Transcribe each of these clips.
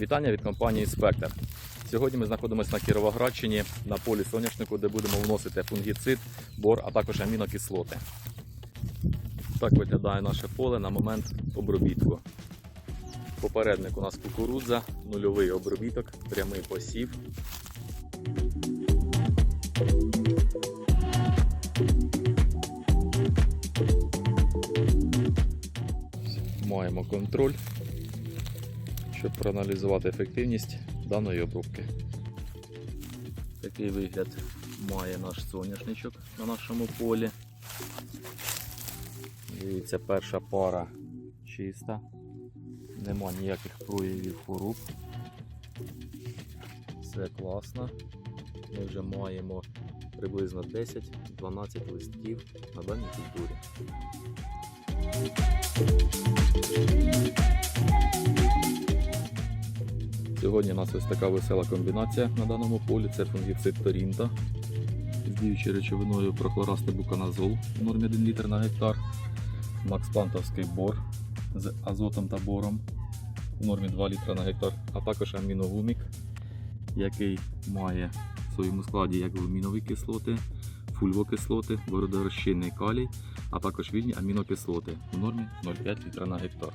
Вітання від компанії Спектр. Сьогодні ми знаходимося на Кіровоградщині на полі соняшнику, де будемо вносити фунгіцид, бор, а також амінокислоти. Так виглядає наше поле на момент обробітку. Попередник у нас кукурудза, нульовий обробіток, прямий посів. Маємо контроль, щоб проаналізувати ефективність даної обробки. Такий вигляд має наш соняшничок на нашому полі. Дивіться, перша пара чиста, нема ніяких проявів хвороб. Все класно. Ми вже маємо приблизно 10-12 листків на даній культурі. Сьогодні у нас ось така весела комбінація на даному полі. Це фунгіцид Торінта з діючою речовиною прохлорастибуканазол в нормі 1 літр на гектар. Макспантовський бор з азотом та бором в нормі 2 літра на гектар, а також аміногумік, який має в своєму складі як гумінові кислоти, фульвокислоти, водорозчинний калій, а також вільні амінокислоти в нормі 0,5 літра на гектар.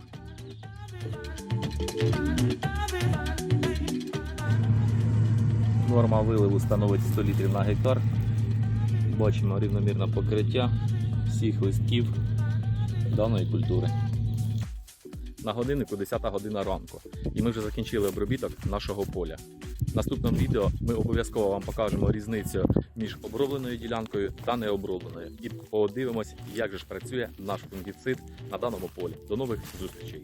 Норма виливу становить 100 літрів на гектар. Бачимо рівномірне покриття всіх листків даної культури. На годиннику 10 година ранку. І ми вже закінчили обробіток нашого поля. В наступному відео ми обов'язково вам покажемо різницю між обробленою ділянкою та необробленою. І подивимось, як же ж працює наш фунгіцид на даному полі. До нових зустрічей!